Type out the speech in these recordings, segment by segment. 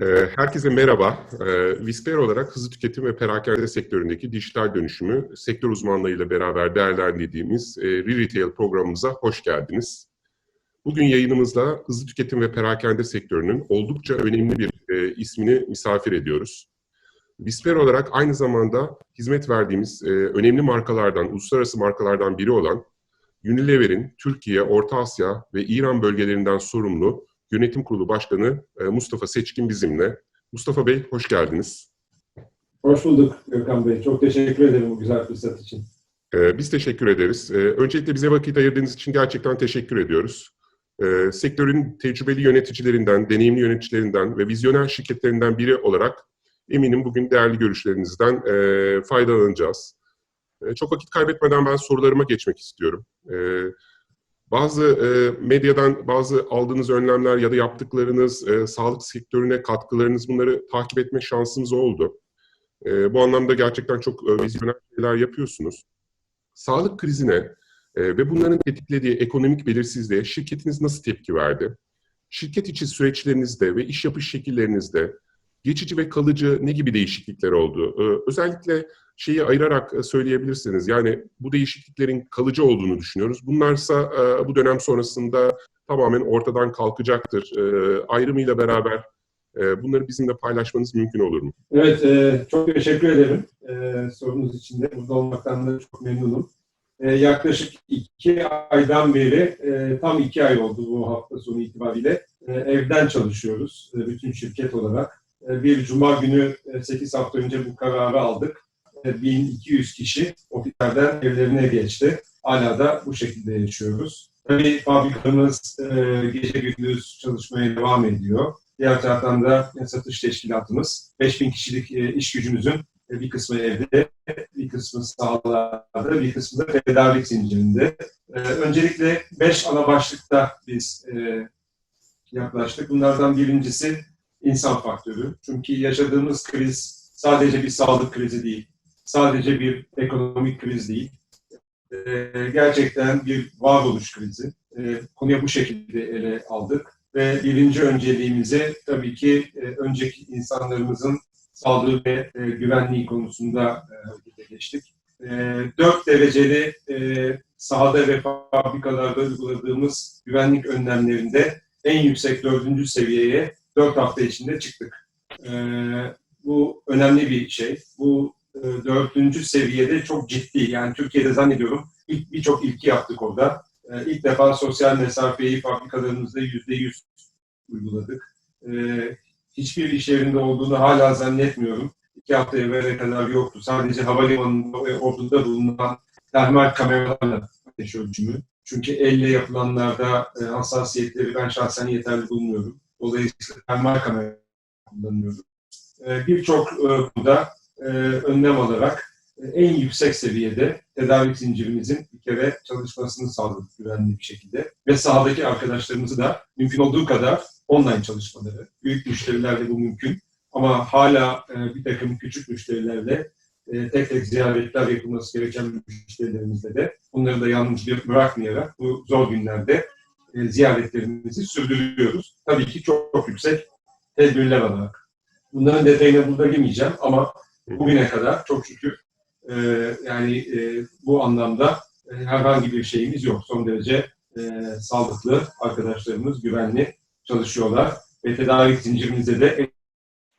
Ee, Herkese merhaba. Ee, Visper olarak hızlı tüketim ve perakende sektöründeki dijital dönüşümü sektör uzmanlarıyla beraber değerlendirdiğimiz e, Re-Retail programımıza hoş geldiniz. Bugün yayınımızda hızlı tüketim ve perakende sektörünün oldukça önemli bir e, ismini misafir ediyoruz. Visper olarak aynı zamanda hizmet verdiğimiz e, önemli markalardan, uluslararası markalardan biri olan Unilever'in Türkiye, Orta Asya ve İran bölgelerinden sorumlu Yönetim Kurulu Başkanı e, Mustafa Seçkin bizimle. Mustafa Bey hoş geldiniz. Hoş bulduk Gökhan Bey. Çok teşekkür ederim bu güzel fırsat için. E, Biz teşekkür ederiz. E, Öncelikle bize vakit ayırdığınız için gerçekten teşekkür ediyoruz. Sektörün tecrübeli yöneticilerinden, deneyimli yöneticilerinden ve vizyoner şirketlerinden biri olarak eminim bugün değerli görüşlerinizden faydalanacağız. Çok vakit kaybetmeden ben sorularıma geçmek istiyorum. Bazı e, medyadan bazı aldığınız önlemler ya da yaptıklarınız, e, sağlık sektörüne katkılarınız bunları takip etme şansımız oldu. E, bu anlamda gerçekten çok e, vizyoner şeyler yapıyorsunuz. Sağlık krizine e, ve bunların tetiklediği ekonomik belirsizliğe şirketiniz nasıl tepki verdi? Şirket içi süreçlerinizde ve iş yapış şekillerinizde geçici ve kalıcı ne gibi değişiklikler oldu? E, özellikle şeyi ayırarak e, söyleyebilirsiniz. Yani bu değişikliklerin kalıcı olduğunu düşünüyoruz. Bunlarsa e, bu dönem sonrasında tamamen ortadan kalkacaktır. E, ayrımıyla beraber bunları bizimle paylaşmanız mümkün olur mu? Evet, çok teşekkür ederim sorunuz için de. Burada olmaktan da çok memnunum. Yaklaşık iki aydan beri, tam iki ay oldu bu hafta sonu itibariyle. Evden çalışıyoruz, bütün şirket olarak. Bir cuma günü, e, 8 hafta önce bu kararı aldık. E, 1200 kişi ofislerden evlerine geçti. Hala da bu şekilde yaşıyoruz. Tabii fabrikamız e, gece gündüz çalışmaya devam ediyor. Diğer taraftan da satış teşkilatımız 5000 kişilik e, iş gücümüzün e, bir kısmı evde, bir kısmı sahalarda, bir kısmı da tedarik zincirinde. Öncelikle 5 ana başlıkta biz yaklaştık. Bunlardan birincisi insan faktörü. Çünkü yaşadığımız kriz sadece bir sağlık krizi değil, sadece bir ekonomik kriz değil. E, Gerçekten bir varoluş krizi. E, Konuya bu şekilde ele aldık ve birinci önceliğimizi tabii ki e, önceki insanlarımızın sağlığı ve e, güvenliği konusunda e, geçtik. E, 4 dereceli sahada ve fabrikalarda uyguladığımız güvenlik önlemlerinde en yüksek dördüncü seviyeye 4 hafta içinde çıktık. Bu önemli bir şey. Bu dördüncü seviyede çok ciddi. Yani Türkiye'de zannediyorum ilk birçok ilki yaptık orada. E, ilk defa sosyal mesafeyi fabrikalarımızda yüzde yüz uyguladık. E, hiçbir iş yerinde olduğunu hala zannetmiyorum. İki hafta evvele kadar yoktu. Sadece havalimanında ve orduda bulunan termal kameralarla ateş ölçümü. Çünkü elle yapılanlarda e, hassasiyetleri ben şahsen yeterli bulmuyorum. Dolayısıyla termal kamera kullanıyorum. E, Birçok e, burada e, önlem alarak e, en yüksek seviyede tedarik zincirimizin bir kere çalışmasını sağladık güvenli bir şekilde. Ve sahadaki arkadaşlarımızı da mümkün olduğu kadar online çalışmaları. Büyük müşterilerle bu mümkün. Ama hala e, bir takım küçük müşterilerle e, tek tek ziyaretler yapılması gereken müşterilerimizle de bunları da yalnız bırakmayarak bu zor günlerde e, ziyaretlerimizi sürdürüyoruz. Tabii ki çok, çok yüksek tedbirler alarak. Bunların detayına burada girmeyeceğim ama bugüne kadar çok şükür e, yani e, bu anlamda e, herhangi bir şeyimiz yok. Son derece e, sağlıklı arkadaşlarımız, güvenli çalışıyorlar ve tedarik zincirimizde de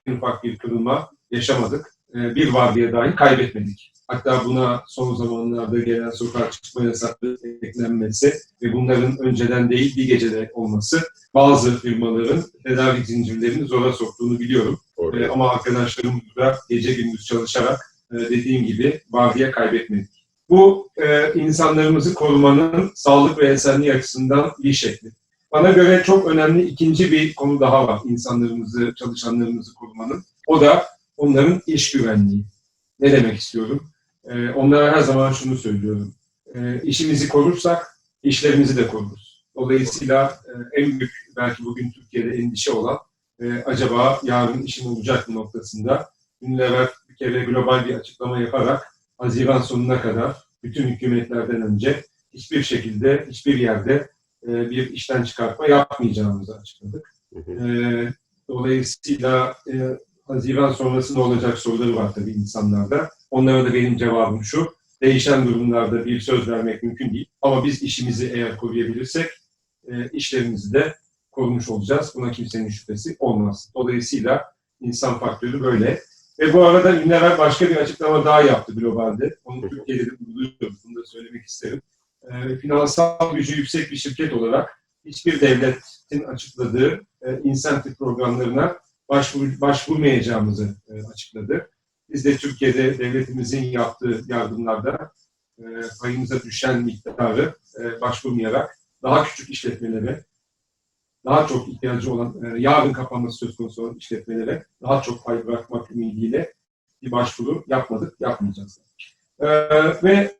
en ufak bir kırılma yaşamadık. E, bir vardiya dahi kaybetmedik. Hatta buna son zamanlarda gelen sokağa çıkma yasakları eklenmesi ve bunların önceden değil bir gecede olması bazı firmaların tedarik zincirlerini zora soktuğunu biliyorum. Doğru. E, ama arkadaşlarım da gece gündüz çalışarak e, dediğim gibi vardiya kaybetmedik. Bu e, insanlarımızı korumanın sağlık ve esenliği açısından bir şekli. Bana göre çok önemli ikinci bir konu daha var insanlarımızı, çalışanlarımızı korumanın. O da onların iş güvenliği. Ne demek istiyorum? E, onlara her zaman şunu söylüyorum. E, işimizi korursak işlerimizi de koruruz. Dolayısıyla e, en büyük belki bugün Türkiye'de endişe olan e, acaba yarın işim olacak mı noktasında Unilever bir kere global bir açıklama yaparak Haziran sonuna kadar bütün hükümetlerden önce hiçbir şekilde, hiçbir yerde e, bir işten çıkartma yapmayacağımızı açıkladık. Hı hı. E, Dolayısıyla e, Haziran sonrası ne olacak soruları var tabii insanlarda. Onlara da benim cevabım şu. Değişen durumlarda bir söz vermek mümkün değil. Ama biz işimizi eğer koruyabilirsek e, işlerimizi de korumuş olacağız. Buna kimsenin şüphesi olmaz. Dolayısıyla insan faktörü böyle. Ve bu arada Ünlever başka bir açıklama daha yaptı globalde. Onu Türkiye'de de buluyoruz. Bunu da söylemek isterim. E, finansal gücü yüksek bir şirket olarak hiçbir devletin açıkladığı e, insentif programlarına başvur, başvurmayacağımızı e, açıkladı. Biz de Türkiye'de devletimizin yaptığı yardımlarda e, payımıza düşen miktarı e, başvurmayarak daha küçük işletmelere, daha çok ihtiyacı olan, e, yarın kapanması söz konusu olan işletmelere daha çok pay bırakmak ümidiyle bir başvuru yapmadık, yapmayacağız. E, ve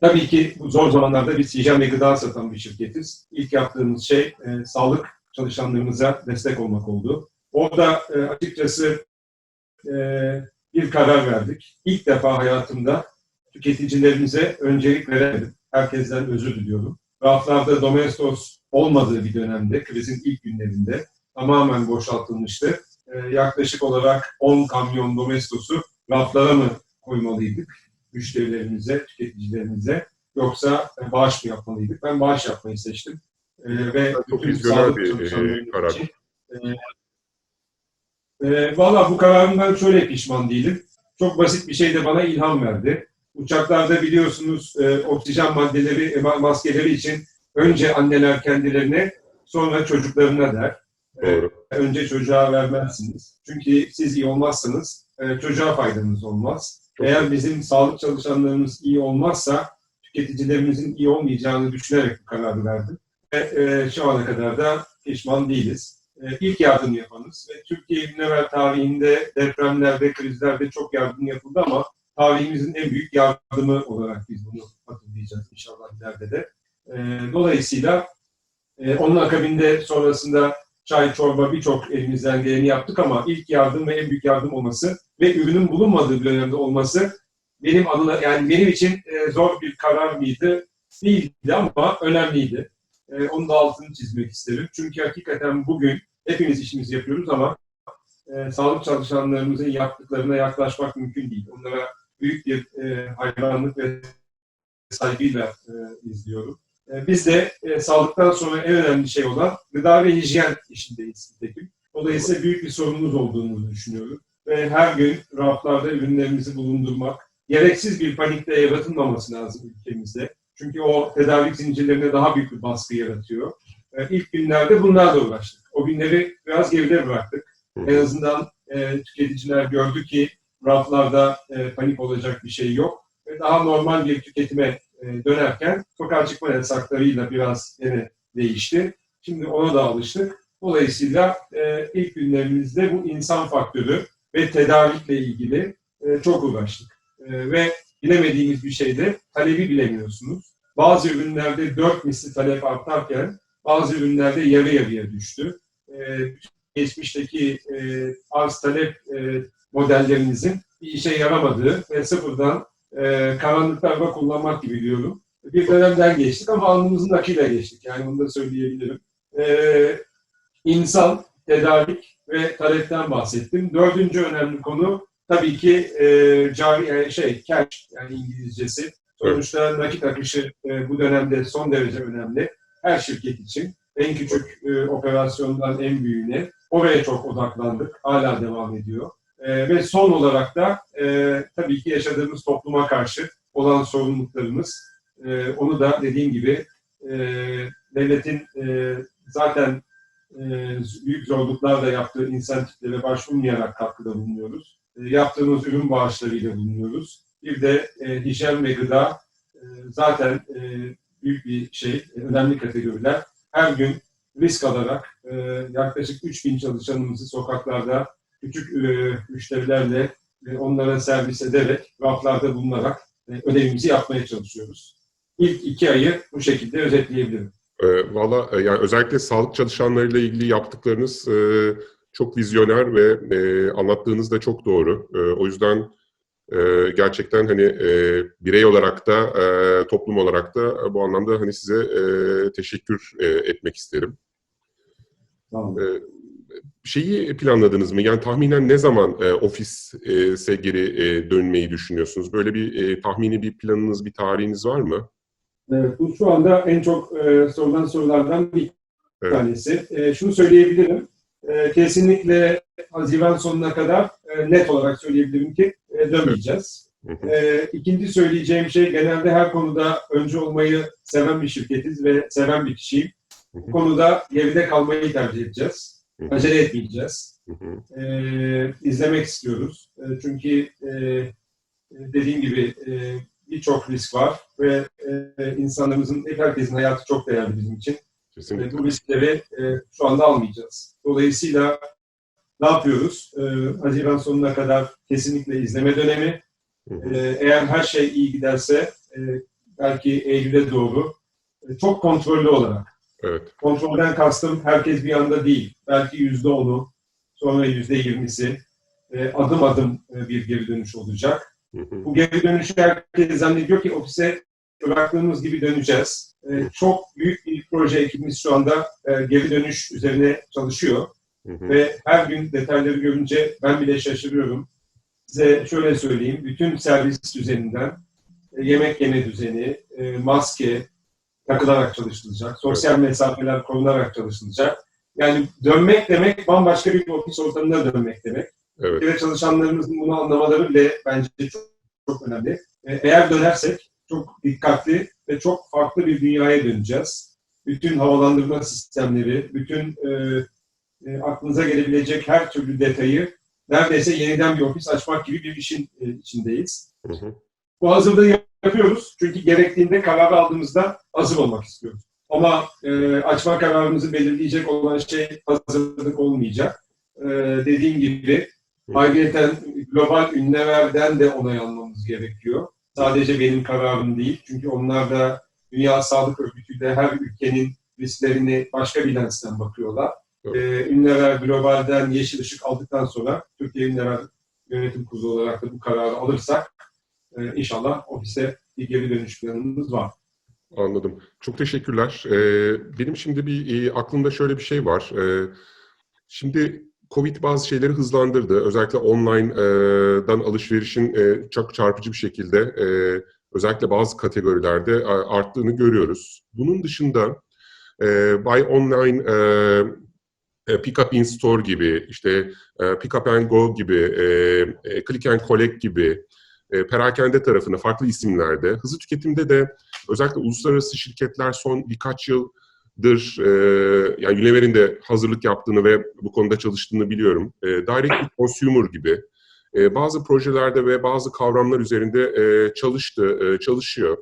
tabii ki bu zor zamanlarda biz hijyen ve gıda satan bir şirketiz. İlk yaptığımız şey e, sağlık çalışanlarımıza destek olmak oldu. Orada e, açıkçası e, bir karar verdik. İlk defa hayatımda tüketicilerimize öncelik veremedim. Herkesten özür diliyorum. Raflarda Domestos olmadığı bir dönemde, krizin ilk günlerinde tamamen boşaltılmıştı. E, yaklaşık olarak 10 kamyon Domestos'u raflara mı koymalıydık müşterilerimize, tüketicilerimize yoksa e, bağış mı yapmalıydık? Ben bağış yapmayı seçtim. E, ve Çok vizyoner bir, e, karar. için, e, e, Valla bu kararımdan şöyle pişman değilim. Çok basit bir şey de bana ilham verdi. Uçaklarda biliyorsunuz e, oksijen maddeleri, e, ma- maskeleri için önce anneler kendilerine, sonra çocuklarına der. Doğru. önce çocuğa vermezsiniz. Çünkü siz iyi olmazsanız e, çocuğa faydanız olmaz. Çok Eğer bizim sağlık çalışanlarımız iyi olmazsa tüketicilerimizin iyi olmayacağını düşünerek bu kararı verdim. Ve e, şu ana kadar da pişman değiliz. E, ilk yardım yapanız ve Türkiye Ünlever tarihinde depremlerde, krizlerde çok yardım yapıldı ama tarihimizin en büyük yardımı olarak biz bunu hatırlayacağız inşallah ileride de. E, dolayısıyla e, onun akabinde sonrasında çay, çorba birçok elimizden geleni yaptık ama ilk yardım ve en büyük yardım olması ve ürünün bulunmadığı bir dönemde olması benim adına yani benim için e, zor bir karar mıydı? Değildi ama önemliydi. E, onun da altını çizmek isterim. Çünkü hakikaten bugün hepimiz işimizi yapıyoruz ama e, sağlık çalışanlarımızın yaptıklarına yaklaşmak mümkün değil. Onlara büyük bir hayranlık ve saygıyla izliyorum. E, Biz de e, sağlıktan sonra en önemli şey olan gıda ve hijyen işindeyiz nitekim. Dolayısıyla büyük bir sorunumuz olduğunu düşünüyorum. Ve her gün raflarda ürünlerimizi bulundurmak, gereksiz bir panikte yaratılmaması lazım ülkemizde. Çünkü o tedarik zincirlerine daha büyük bir baskı yaratıyor. E, İlk günlerde bunlarla uğraştık. O günleri biraz geride bıraktık. En azından e, tüketiciler gördü ki raflarda e, panik olacak bir şey yok. Ve daha normal bir tüketime e, dönerken sokağa yasaklarıyla biraz gene değişti. Şimdi ona da alıştık. Dolayısıyla e, ilk günlerimizde bu insan faktörü ve tedarikle ilgili e, çok uğraştık. E, ve bilemediğimiz bir şeyde talebi bilemiyorsunuz. Bazı ürünlerde dört misli talep artarken bazı ürünlerde yarı yarıya düştü. Geçmişteki e, arz talep modellerinizin bir işe yaramadığı ve sıfırdan e, karanlıklarda kullanmak gibi diyorum. Bir dönemden geçtik ama alnımızın akıyla geçtik. Yani bunu da söyleyebilirim. E, insan, tedarik ve talepten bahsettim. Dördüncü önemli konu tabii ki e, cari e, şey cash yani İngilizcesi. Sonuçta nakit akışı e, bu dönemde son derece önemli. Her şirket için en küçük e, operasyondan en büyüğüne oraya çok odaklandık. Hala devam ediyor. E, ve son olarak da e, tabii ki yaşadığımız topluma karşı olan sorumluluklarımız. E, onu da dediğim gibi e, devletin e, zaten e, büyük zorluklarla yaptığı insentiflere başvurmayarak katkıda bulunuyoruz. E, yaptığımız ürün bağışlarıyla bulunuyoruz. Bir de e, hijyen ve gıda e, zaten e, büyük bir şey, önemli kategoriler. Her gün risk alarak e, yaklaşık 3000 çalışanımızı sokaklarda küçük e, müşterilerle e, onlara servis ederek, raflarda bulunarak e, ödevimizi yapmaya çalışıyoruz. İlk iki ayı bu şekilde özetleyebilirim. E, Valla e, yani özellikle sağlık çalışanlarıyla ilgili yaptıklarınız e, çok vizyoner ve e, anlattığınız da çok doğru. E, o yüzden e, gerçekten hani e, birey olarak da e, toplum olarak da e, bu anlamda hani size e, teşekkür e, etmek isterim. Tamam. E, şeyi planladınız mı? Yani tahminen ne zaman e, ofise geri e, dönmeyi düşünüyorsunuz? Böyle bir e, tahmini bir planınız, bir tarihiniz var mı? Evet, bu şu anda en çok e, sorulan sorulardan bir Evet. tanesi. E, şunu söyleyebilirim. E, kesinlikle Haziran sonuna kadar e, net olarak söyleyebilirim ki e, dönmeyeceğiz. Hı. E, ikinci söyleyeceğim şey genelde her konuda önce olmayı seven bir şirketiz ve seven bir kişiyim. Bu konuda geride kalmayı tercih edeceğiz. Acele etmeyeceğiz. E, izlemek istiyoruz. E, çünkü e, dediğim gibi e, birçok risk var ve e, insanlarımızın, herkesin hayatı çok değerli bizim için. Kesinlikle. bu riskleri e, şu anda almayacağız. Dolayısıyla ne yapıyoruz? E, Haziran sonuna kadar kesinlikle izleme dönemi. Hı hı. E, eğer her şey iyi giderse e, belki Eylül'e doğru e, çok kontrollü olarak. Evet. Kontrolden kastım herkes bir anda değil. Belki yüzde onu, sonra yüzde yirmisi e, adım adım e, bir geri dönüş olacak. Hı hı. Bu geri dönüşü herkes zannediyor ki ofise bıraktığımız gibi döneceğiz. Ee, çok büyük bir proje ekibimiz şu anda e, geri dönüş üzerine çalışıyor. Hı hı. Ve her gün detayları görünce ben bile şaşırıyorum. Size şöyle söyleyeyim, bütün servis düzeninden e, yemek yeme düzeni, e, maske takılarak çalışılacak, sosyal mesafeler korunarak çalışılacak. Yani dönmek demek bambaşka bir ofis ortamına dönmek demek Evet. ve çalışanlarımızın bunu anlamaları bile bence çok, çok önemli. E, Eğer dönersek çok dikkatli ve çok farklı bir dünyaya döneceğiz. Bütün havalandırma sistemleri, bütün e, e, aklınıza gelebilecek her türlü detayı neredeyse yeniden bir ofis açmak gibi bir işin e, içindeyiz. Hı hı. Bu hazırlığı yapıyoruz çünkü gerektiğinde karar aldığımızda hazır olmak istiyoruz. Ama e, açma kararımızı belirleyecek olan şey hazırlık olmayacak. E, dediğim gibi Ayrıca global ünleverden de onay almamız gerekiyor. Sadece benim kararım değil. Çünkü onlar da Dünya Sağlık Örgütü'yle her ülkenin risklerini başka bir lensten bakıyorlar. Evet. Ee, Ünlever globalden yeşil ışık aldıktan sonra Türkiye Ünlever Yönetim Kurulu olarak da bu kararı alırsak e, inşallah ofise bir geri dönüş planımız var. Anladım. Çok teşekkürler. Ee, benim şimdi bir e, aklımda şöyle bir şey var. Ee, şimdi Covid bazı şeyleri hızlandırdı. Özellikle online'dan alışverişin e, çok çarpıcı bir şekilde e, özellikle bazı kategorilerde e, arttığını görüyoruz. Bunun dışında e, Buy Online, e, e, Pick Up in Store gibi, işte e, Pick Up and Go gibi, e, e, Click and Collect gibi e, perakende tarafına farklı isimlerde, hızlı tüketimde de özellikle uluslararası şirketler son birkaç yıldır e, yani Unilever'in de hazırlık yaptığını ve bu konuda çalıştığını biliyorum. E, direct consumer gibi e, bazı projelerde ve bazı kavramlar üzerinde e, çalıştı, e, çalışıyor.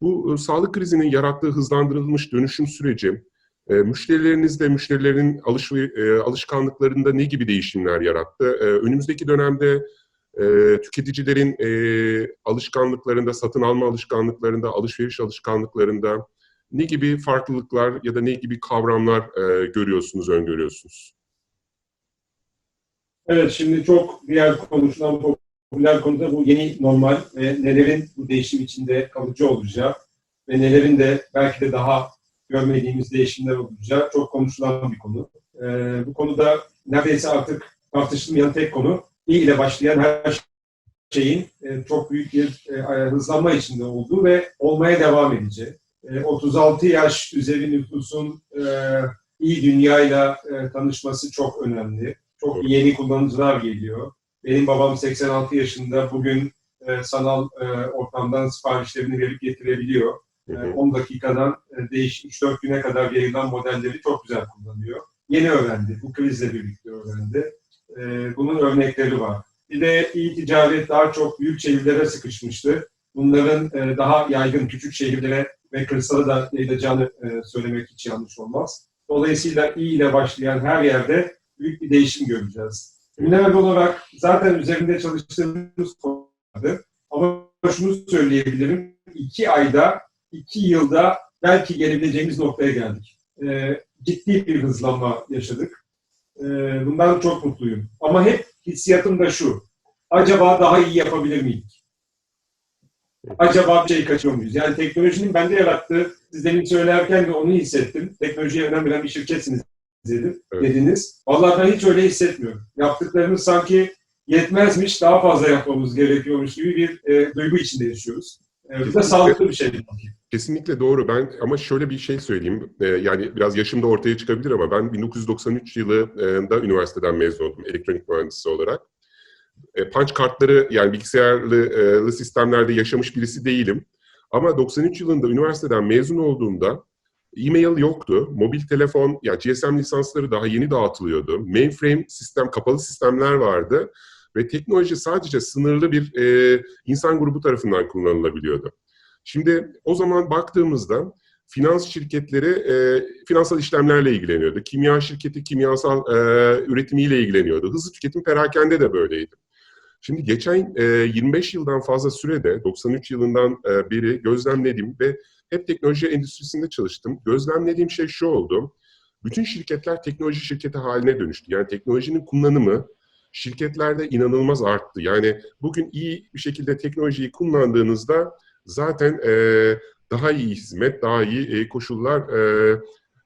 Bu e, sağlık krizinin yarattığı hızlandırılmış dönüşüm süreci e, müşterilerinizde, müşterilerin alış, e, alışkanlıklarında ne gibi değişimler yarattı? E, önümüzdeki dönemde e, tüketicilerin e, alışkanlıklarında, satın alma alışkanlıklarında, alışveriş alışkanlıklarında ne gibi farklılıklar ya da ne gibi kavramlar e, görüyorsunuz, öngörüyorsunuz? Evet, şimdi çok diğer konuşulan popüler konuda bu yeni normal ve nelerin bu değişim içinde kalıcı olacağı ve nelerin de belki de daha görmediğimiz değişimler olacağı çok konuşulan bir konu. Ee, bu konuda neredeyse artık tartışılmayan tek konu iyi ile başlayan her şeyin e, çok büyük bir e, hızlanma içinde olduğu ve olmaya devam edeceği. E, 36 yaş üzeri nüfusun e, iyi dünyayla e, tanışması çok önemli. Çok yeni kullanıcılar geliyor. Benim babam 86 yaşında bugün e, sanal e, ortamdan siparişlerini verip getirebiliyor. Hı E, hı. 10 dakikadan e, değiş 3-4 güne kadar yayılan modelleri çok güzel kullanıyor. Yeni öğrendi. Bu krizle birlikte öğrendi. E, bunun örnekleri var. Bir de iyi ticaret daha çok büyük şehirlere sıkışmıştı. Bunların e, daha yaygın küçük şehirlere ve kırsala da yayılacağını e, söylemek hiç yanlış olmaz. Dolayısıyla iyi ile başlayan her yerde büyük bir değişim göreceğiz. Ünlevel olarak zaten üzerinde çalıştığımız konulardı. Ama şunu söyleyebilirim. iki ayda, iki yılda belki gelebileceğimiz noktaya geldik. Ee, ciddi bir hızlanma yaşadık. Ee, bundan çok mutluyum. Ama hep hissiyatım da şu. Acaba daha iyi yapabilir miydik? Acaba bir şey kaçıyor muyuz? Yani teknolojinin bende yarattığı, siz demin söylerken de onu hissettim. Teknolojiye önem veren bir şirketsiniz benzedim Evet. dediniz. Vallahi ben hiç öyle hissetmiyorum. Yaptıklarımız sanki yetmezmiş, daha fazla yapmamız gerekiyormuş gibi bir e, duygu içinde yaşıyoruz. E, bu da sağlıklı bir şey. Kesinlikle doğru. Ben ama şöyle bir şey söyleyeyim. Ee, yani biraz yaşım da ortaya çıkabilir ama ben 1993 yılında üniversiteden mezun oldum elektronik mühendisi olarak. E, punch kartları yani bilgisayarlı e, sistemlerde yaşamış birisi değilim. Ama 93 yılında üniversiteden mezun olduğumda e-mail yoktu. Mobil telefon, yani GSM lisansları daha yeni dağıtılıyordu. Mainframe sistem, kapalı sistemler vardı. Ve teknoloji sadece sınırlı bir e, insan grubu tarafından kullanılabiliyordu. Şimdi o zaman baktığımızda finans şirketleri e, finansal işlemlerle ilgileniyordu. Kimya şirketi kimyasal e, üretimiyle ilgileniyordu. Hızlı tüketim perakende de böyleydi. Şimdi geçen e, 25 yıldan fazla sürede 93 yılından e, beri gözlemlediğim ve hep teknoloji endüstrisinde çalıştım. Gözlemlediğim şey şu oldu. Bütün şirketler teknoloji şirketi haline dönüştü. Yani teknolojinin kullanımı şirketlerde inanılmaz arttı. Yani bugün iyi bir şekilde teknolojiyi kullandığınızda zaten e, daha iyi hizmet, daha iyi e, koşullar e,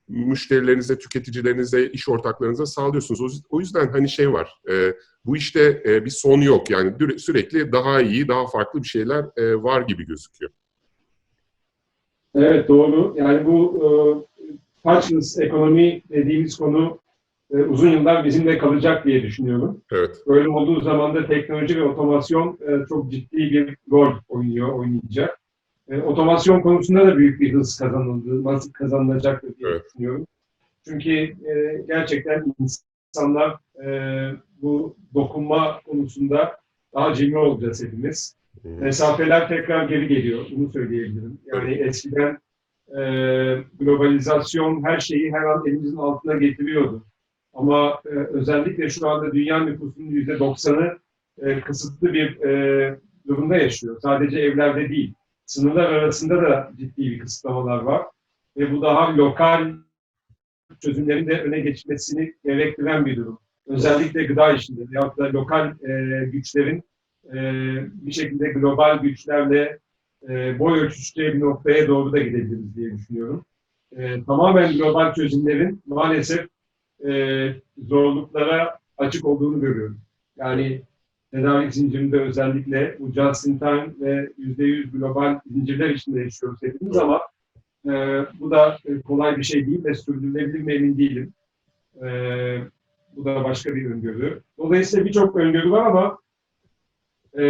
müşterilerinize, tüketicilerinize, iş ortaklarınıza sağlıyorsunuz. O- yüzden hani şey var, e, bu işte e, bir son yok. Yani sürekli daha iyi, daha farklı bir şeyler e, var gibi gözüküyor. Evet doğru. Yani bu e, touchless ekonomi dediğimiz konu e, uzun yıllar bizimle kalacak diye düşünüyorum. Evet, Böyle olduğu zaman da teknoloji ve otomasyon e, çok ciddi bir rol oynuyor, oynayacak. E, otomasyon konusunda da büyük bir hız kazanıldı, nasıl kazanılacaktır diye Evet. düşünüyorum. Çünkü e, gerçekten insanlar e, bu dokunma konusunda daha cimri olacağız hepimiz. Hı. Mesafeler tekrar geri geliyor, bunu söyleyebilirim. Yani eskiden e, globalizasyon her şeyi her an elimizin altına getiriyordu. Ama e, özellikle şu anda dünya nüfusunun yüzde doksanı e, kısıtlı bir e, durumda yaşıyor. Sadece evlerde değil. Sınırlar arasında da ciddi bir kısıtlamalar var. Ve bu daha lokal çözümlerin de öne geçmesini gerektiren bir durum. Özellikle gıda işinde veyahut da lokal e, güçlerin e, bir şekilde global güçlerle e, boy ölçüşeceği bir noktaya doğru da gidebiliriz diye düşünüyorum. E, tamamen global çözümlerin maalesef e, zorluklara açık olduğunu görüyorum. Yani tedarik zincirinde özellikle bu just in time ve %100 global zincirler içinde yaşıyoruz hepimiz ama e, bu da e, kolay bir şey değil ve sürdürülebilir mi emin değilim. E, bu da başka bir öngörü. Dolayısıyla birçok öngörü var ama e,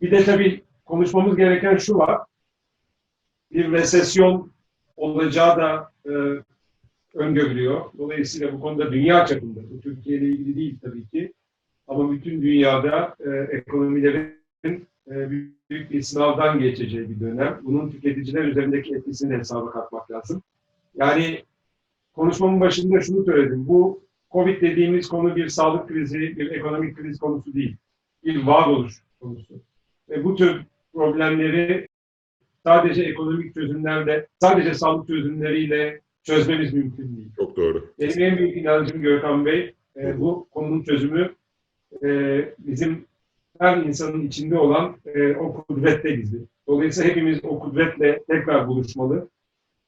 bir de tabii konuşmamız gereken şu var. Bir resesyon olacağı da e, öngörülüyor. Dolayısıyla bu konuda dünya çapında, bu Türkiye ile ilgili değil tabii ki, ama bütün dünyada e, ekonomilerin e, büyük bir sınavdan geçeceği bir dönem. Bunun tüketiciler üzerindeki etkisini hesaba katmak lazım. Yani konuşmamın başında şunu söyledim. Bu Covid dediğimiz konu bir sağlık krizi, bir ekonomik kriz konusu değil. Bir varoluş konusu. Ve bu tür problemleri sadece ekonomik çözümlerle, sadece sağlık çözümleriyle çözmemiz mümkün değil. çok doğru. Benim en büyük inancım Gökhan Bey, e, bu konunun çözümü e, bizim her insanın içinde olan e, o kudrette gizli. Dolayısıyla hepimiz o kudretle tekrar buluşmalı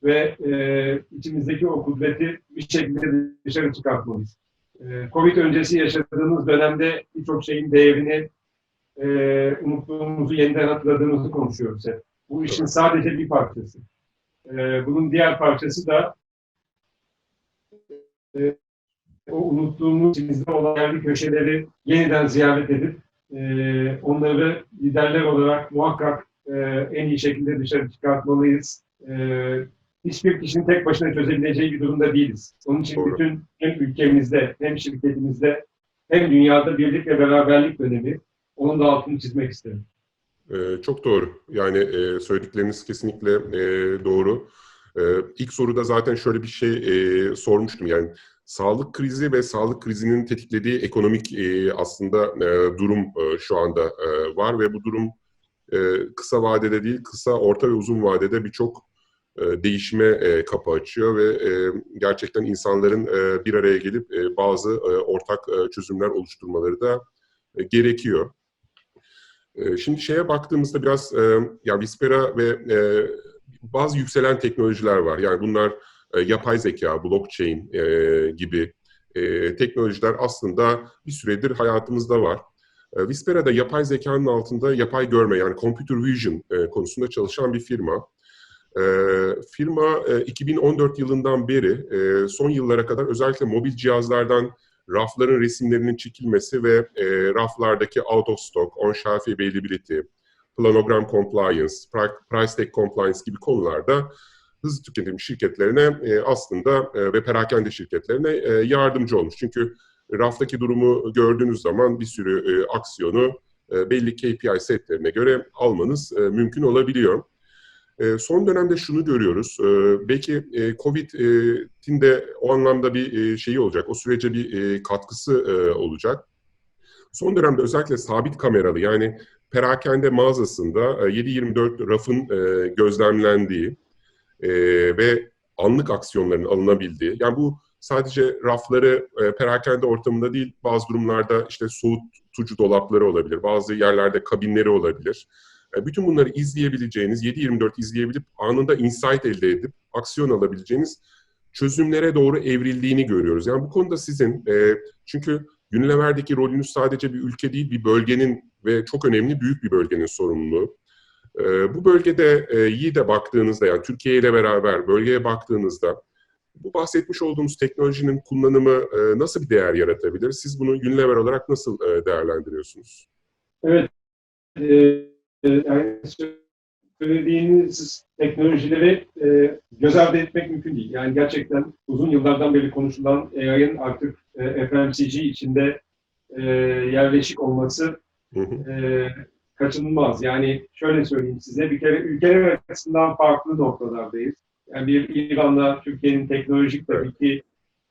ve e, içimizdeki o kudreti bir şekilde dışarı çıkartmalıyız. E, Covid öncesi yaşadığımız dönemde birçok şeyin değerini e, unuttuğumuzu, yeniden hatırladığımızı konuşuyoruz hep. Bu işin sadece bir parçası. E, bunun diğer parçası da e, o unuttuğumuz içimizde olan yerli köşeleri yeniden ziyaret edip e, onları liderler olarak muhakkak e, en iyi şekilde dışarı çıkartmalıyız. E, hiçbir kişinin tek başına çözebileceği bir durumda değiliz. Onun için Doğru. bütün hem ülkemizde hem şirketimizde hem dünyada birlik ve beraberlik dönemi onun da altını çizmek isterim. Ee, çok doğru. Yani e, söyledikleriniz kesinlikle e, doğru. E, ilk soruda zaten şöyle bir şey e, sormuştum. Yani sağlık krizi ve sağlık krizinin tetiklediği ekonomik e, aslında e, durum e, şu anda e, var ve bu durum e, kısa vadede değil, kısa, orta ve uzun vadede birçok e, değişime e, kapı açıyor ve e, gerçekten insanların e, bir araya gelip e, bazı e, ortak e, çözümler oluşturmaları da e, gerekiyor. E, Şimdi şeye baktığımızda biraz e, ya Vispera ve e, bazı yükselen teknolojiler var. Yani bunlar e, yapay zeka, blockchain e, gibi e, teknolojiler aslında bir süredir hayatımızda var. E, Vispera'da yapay zekanın altında yapay görme yani computer vision e, konusunda çalışan bir firma. E, firma e, 2014 yılından beri e, son yıllara kadar özellikle mobil cihazlardan rafların resimlerinin çekilmesi ve e, raflardaki out of stock, on shelf availability, planogram compliance, pri- price tag compliance gibi konularda hızlı tüketim şirketlerine e, aslında e, ve perakende şirketlerine e, yardımcı olmuş. Çünkü raftaki durumu gördüğünüz zaman bir sürü aksiyonu belli KPI setlerine göre almanız mümkün olabiliyor. Son dönemde şunu görüyoruz. Belki e, Covid'in de o anlamda bir şeyi olacak. O sürece bir katkısı olacak. Son dönemde özellikle sabit kameralı yani perakende mağazasında e, 7-24 rafın e, gözlemlendiği e, ve anlık aksiyonların alınabildiği. Yani bu sadece rafları e, perakende ortamında değil bazı durumlarda işte soğutucu dolapları olabilir. Bazı yerlerde kabinleri olabilir. E, bütün bunları izleyebileceğiniz, 7-24 izleyebilip anında insight elde edip aksiyon alabileceğiniz çözümlere doğru evrildiğini görüyoruz. Yani bu konuda sizin, e, çünkü Unilever'deki rolünüz sadece bir ülke değil, bir bölgenin ve çok önemli büyük bir bölgenin sorumluluğu. E, bu bölgede e, iyi de baktığınızda, yani Türkiye ile beraber bölgeye baktığınızda, bu bahsetmiş olduğumuz teknolojinin kullanımı e, nasıl bir değer yaratabilir? Siz bunu Unilever olarak nasıl e, değerlendiriyorsunuz? Evet, yani söylediğiniz teknolojileri göz ardı etmek mümkün değil. Yani gerçekten uzun yıllardan beri konuşulan AI'ın artık e, FMCG içinde e, yerleşik olması e, kaçınılmaz. Yani şöyle söyleyeyim size, bir kere ülkeler açısından farklı noktalardayız. Yani bir İran'la Türkiye'nin teknolojik tabii ki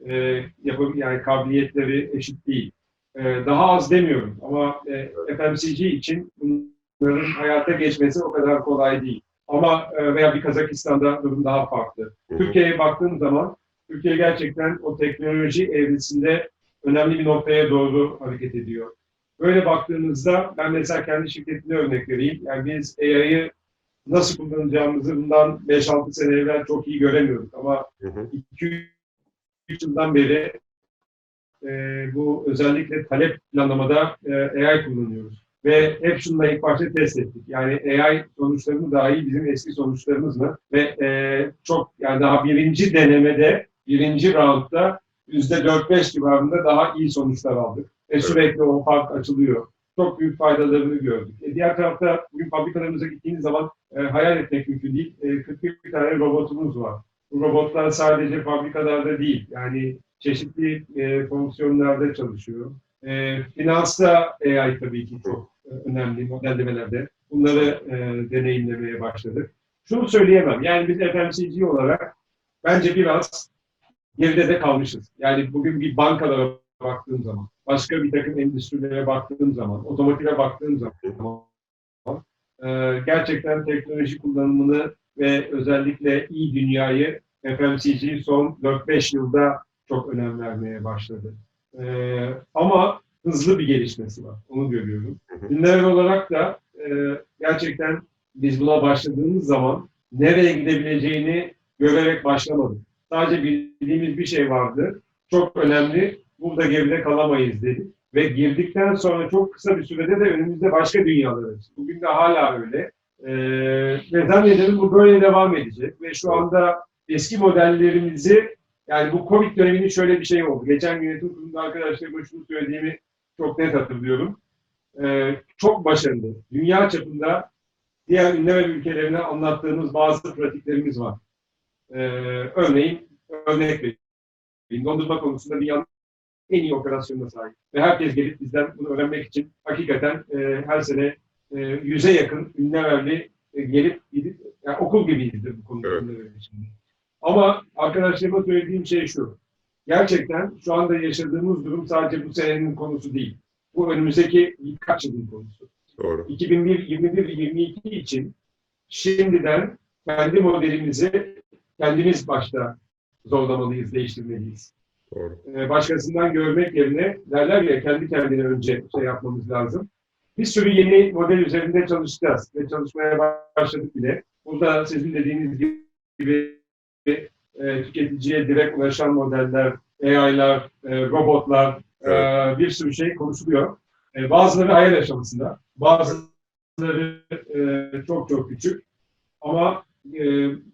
e, yapı, yani kabiliyetleri eşit değil. E, daha az demiyorum ama e, FMCG için bunların hayata geçmesi o kadar kolay değil. Ama e, veya bir Kazakistan'da durum daha farklı. Türkiye'ye baktığım zaman Türkiye gerçekten o teknoloji evresinde önemli bir noktaya doğru hareket ediyor. Böyle baktığınızda ben mesela kendi şirketime örnek vereyim. Yani biz AI'yı nasıl kullanacağımızı bundan 5-6 sene evvel çok iyi göremiyorduk. Ama Hı hı. 2-3 yıldan beri e, bu özellikle talep planlamada e, AI kullanıyoruz. Ve hep şunu da ilk başta test ettik. Yani AI sonuçlarımız daha iyi bizim eski sonuçlarımız mı? Ve e, çok yani daha birinci denemede, birinci roundda %4-5 civarında daha iyi sonuçlar aldık. Ve Evet. sürekli o fark açılıyor. Çok büyük faydalarını gördük. E, diğer tarafta bugün fabrikalarımıza gittiğiniz zaman e, hayal etmek mümkün değil. E, 41 tane robotumuz var. Bu robotlar sadece fabrikalarda değil. Yani çeşitli e, fonksiyonlarda çalışıyor. E, finansta AI tabii ki çok önemli modellemelerde. Bunları e, deneyimlemeye başladık. Şunu söyleyemem. Yani biz FMCG olarak bence biraz geride de kalmışız. Yani bugün bir bankalara baktığım zaman, başka bir takım endüstrilere baktığım zaman, otomotive baktığım zaman e, gerçekten teknoloji kullanımını ve özellikle iyi dünyayı FMCG son 4-5 yılda çok önem vermeye başladı. E, ama hızlı bir gelişmesi var. Onu görüyorum. Günler olarak da e, gerçekten biz buna başladığımız zaman nereye gidebileceğini görerek başlamadık. Sadece bildiğimiz bir şey vardı. Çok önemli. Burada geride kalamayız dedik. Ve girdikten sonra çok kısa bir sürede de önümüzde başka dünyalar açtı. Bugün de hala öyle. Ee, ve zannederim bu böyle devam edecek. Ve şu anda eski modellerimizi yani bu Covid döneminin şöyle bir şey oldu. Geçen yönetim kurulunda arkadaşlarıma şunu söylediğimi çok net hatırlıyorum. Ee, çok başarılı. Dünya çapında diğer ünlü ülkelerine anlattığımız bazı pratiklerimiz var. Ee, örneğin örnek vereyim. Dondurma konusunda dünyanın en iyi operasyonuna sahip. Ve herkes gelip bizden bunu öğrenmek için hakikaten e, her sene e, yüze yakın ünlü e, gelip gidip yani okul gibiyizdir bu konuda. Evet. Ama arkadaşlarıma söylediğim şey şu. Gerçekten şu anda yaşadığımız durum sadece bu senenin konusu değil. Bu önümüzdeki birkaç yılın konusu. Doğru. 2021, 21 ve 22 için şimdiden kendi modelimizi kendimiz başta zorlamalıyız, değiştirmeliyiz. Doğru. Ee, Başkasından görmek yerine derler ya kendi kendine önce şey yapmamız lazım. Bir sürü yeni model üzerinde çalışacağız ve çalışmaya başladık bile. Burada sizin dediğiniz gibi e, tüketiciye direkt ulaşan modeller, AI'lar, e, robotlar, e, bir sürü şey konuşuluyor. E, bazıları hayal aşamasında, bazıları e, çok çok küçük. Ama e,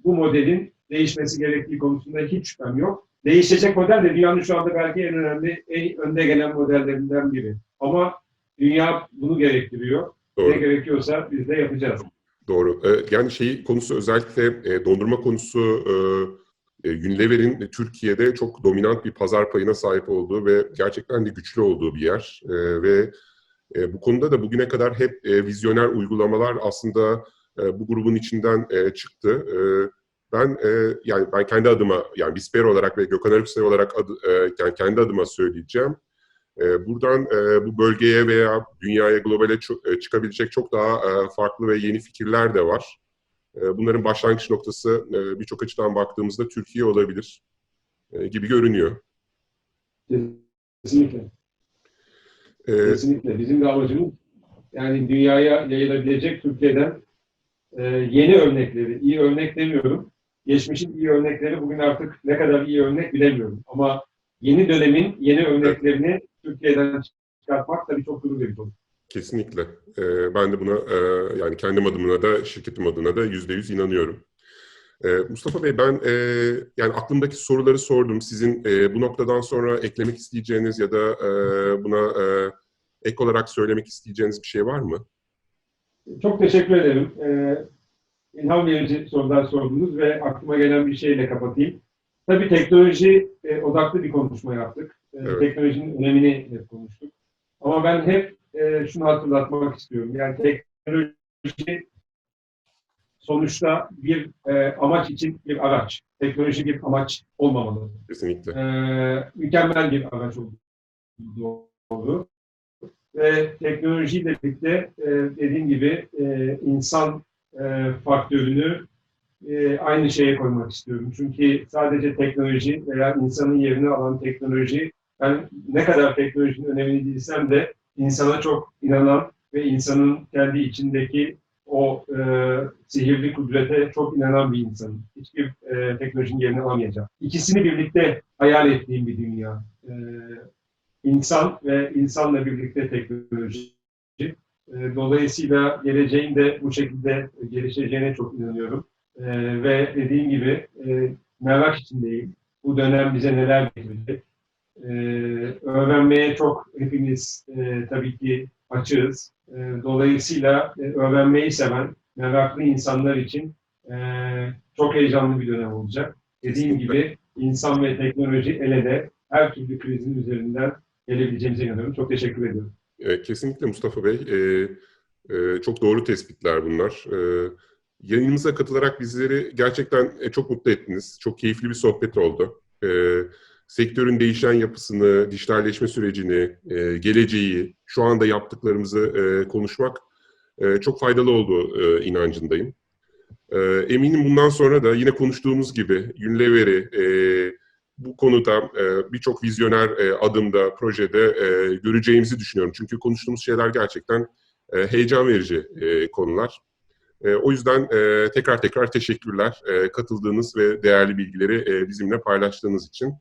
bu modelin değişmesi gerektiği konusunda hiç şüphem yok. Değişecek model de dünyanın şu anda belki en önemli, en önde gelen modellerinden biri. Ama dünya bunu gerektiriyor. Ne Doğru. gerekiyorsa biz de yapacağız. Doğru. Ee, Yani şey konusu özellikle e, dondurma konusu e, e, Unilever'in Türkiye'de çok dominant bir pazar payına sahip olduğu ve gerçekten de güçlü olduğu bir yer. Ve bu konuda da bugüne kadar hep vizyoner uygulamalar aslında bu grubun içinden çıktı. Ben e, yani ben kendi adıma yani Bisper olarak ve Gökhan Arıksay olarak adı, e, yani kendi adıma söyleyeceğim. E, Buradan e, bu bölgeye veya dünyaya, globale ço- e, çıkabilecek çok daha e, farklı ve yeni fikirler de var. E, Bunların başlangıç noktası e, birçok açıdan baktığımızda Türkiye olabilir e, gibi görünüyor. Kesinlikle. E, Kesinlikle. Bizim de amacımız yani dünyaya yayılabilecek Türkiye'den e, yeni örnekleri, iyi örnek demiyorum. Geçmişin iyi örnekleri bugün artık ne kadar iyi örnek bilemiyorum. Ama yeni dönemin yeni örneklerini Türkiye'den çıkartmak tabii çok gurur verici olur. Kesinlikle. E, Ben de buna e, yani kendim adımına da şirketim adına da yüzde yüz inanıyorum. E, Mustafa Bey ben e, yani aklımdaki soruları sordum. Sizin e, bu noktadan sonra eklemek isteyeceğiniz ya da e, buna e, ek olarak söylemek isteyeceğiniz bir şey var mı? Çok teşekkür ederim. Ee, ilham verici sorular sordunuz ve aklıma gelen bir şeyle kapatayım. Tabii teknoloji e, odaklı bir konuşma yaptık. E, Evet. Teknolojinin önemini hep konuştuk. Ama ben hep e, şunu hatırlatmak istiyorum. Yani teknoloji sonuçta bir e, amaç için bir araç. Teknoloji bir amaç olmamalı. Kesinlikle. Ee, mükemmel bir araç doğru. Ve teknolojiyle birlikte e, dediğim gibi e, insan e, faktörünü e, aynı şeye koymak istiyorum. Çünkü sadece teknoloji veya insanın yerini alan teknoloji, ben ne kadar teknolojinin önemini bilsem de insana çok inanan ve insanın kendi içindeki o e, sihirli kudrete çok inanan bir insanım. Hiçbir e, teknolojinin yerini alamayacağım. İkisini birlikte hayal ettiğim bir dünya. E, insan ve insanla birlikte teknoloji. E, dolayısıyla geleceğin de bu şekilde gelişeceğine çok inanıyorum. E, ve dediğim gibi e, merak içindeyim. Bu dönem bize neler getirecek? Öğrenmeye çok hepimiz tabii ki açığız. Dolayısıyla öğrenmeyi seven, meraklı insanlar için çok heyecanlı bir dönem olacak. Dediğim gibi insan ve teknoloji el ele her türlü krizin üzerinden gelebileceğimize inanıyorum. Çok teşekkür ediyorum. E, Kesinlikle Mustafa Bey. E, e, Çok doğru tespitler bunlar. E, Yayınımıza katılarak bizleri gerçekten e, çok mutlu ettiniz. Çok keyifli bir sohbet oldu. E, Sektörün değişen yapısını, dijitalleşme sürecini, e, geleceği, şu anda yaptıklarımızı e, konuşmak e, çok faydalı olduğu e, inancındayım. E, Eminim bundan sonra da yine konuştuğumuz gibi Unilever'i e, bu konuda e, birçok vizyoner e, adımda, projede e, göreceğimizi düşünüyorum. Çünkü konuştuğumuz şeyler gerçekten heyecan verici konular. O yüzden tekrar tekrar teşekkürler katıldığınız ve değerli bilgileri bizimle paylaştığınız için.